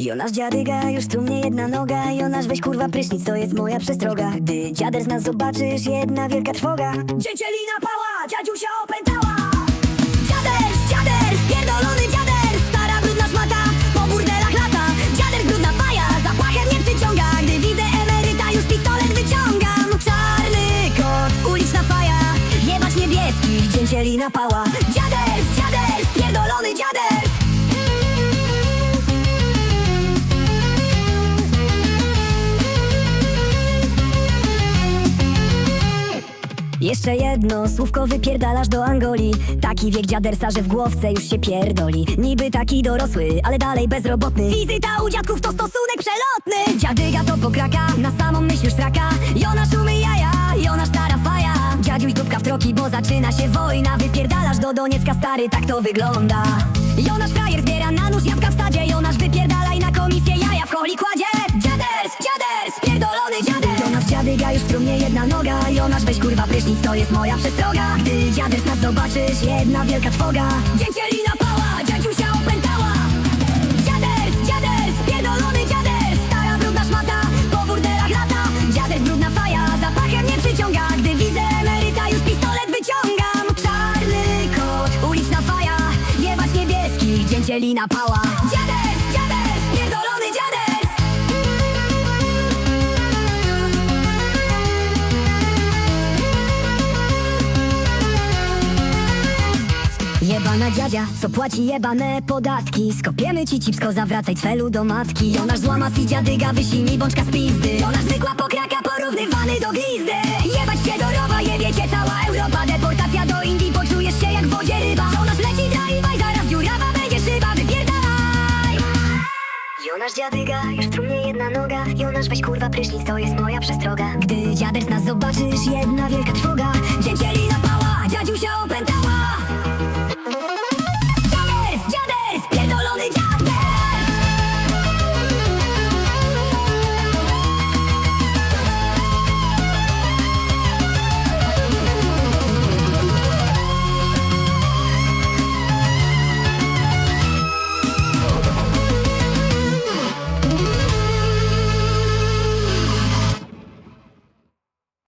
Jonasz dziadyga, już tu mnie jedna noga. Jonasz weź kurwa prysznic, to jest moja przestroga. Gdy dziader z nas zobaczysz, jedna wielka trwoga. Dziecielina pała, dziadziusia opętała. Dziader, dziader, spierdolony dziader. Stara brudna szmata, po burdelach lata Dziader brudna faja, zapachem nie przyciąga. Gdy widzę emeryta, już pistolet wyciągam. Czarny kot, uliczna faja. Jebać niebieskich, dziecielina pała Dziader, dziader, spierdolony dziader Jeszcze jedno słówko wypierdalasz do Angolii Taki wiek dziadersa, że w głowce już się pierdoli. Niby taki dorosły, ale dalej bezrobotny. Wizyta u dziadków to stosunek przelotny. Dziadyga to pokraka, na samą myśl już traka. Jonasz umy jaja, Jonasz stara faja. Dziadziuś dupka w troki, bo zaczyna się wojna. Wypierdalasz do Doniecka stary, tak to wygląda. Jonasz frajer zbiera już jedna noga Jonasz weź kurwa prysznic, to jest moja przestroga. Gdy dziaders nas zobaczysz, jedna wielka trwoga. Dziecielina pała, dziadziusia opętała. Dziaders, dziaders, spierdolony dziaders Stara brudna szmata, po burdelach lata Dziaders brudna faja, zapachem nie przyciąga. Gdy widzę emeryta, już pistolet wyciągam. Czarny kot, uliczna faja Jebać niebieskich, dzięcielina pała. Dziaders, Jebana dziadzia, co płaci jebane podatki. Skopiemy ci cipsko, zawracaj cfelu do matki. Jonasz złama si dziadyga, wysi mi bączka z pizdy. Jonasz zwykła pokraka, porównywany do glizdy. Jebać cię do rowa, jebie cię cała Europa. Deportacja do Indii, poczujesz się jak w wodzie ryba. Jonasz leci, drive, zaraz dziurawa będzie szyba, wypierdalaj! Jonasz dziadyga, już trumnie jedna noga. Jonasz weź kurwa prysznic, to jest moja przestroga. Gdy dziader z nas zobaczysz, jedna wielka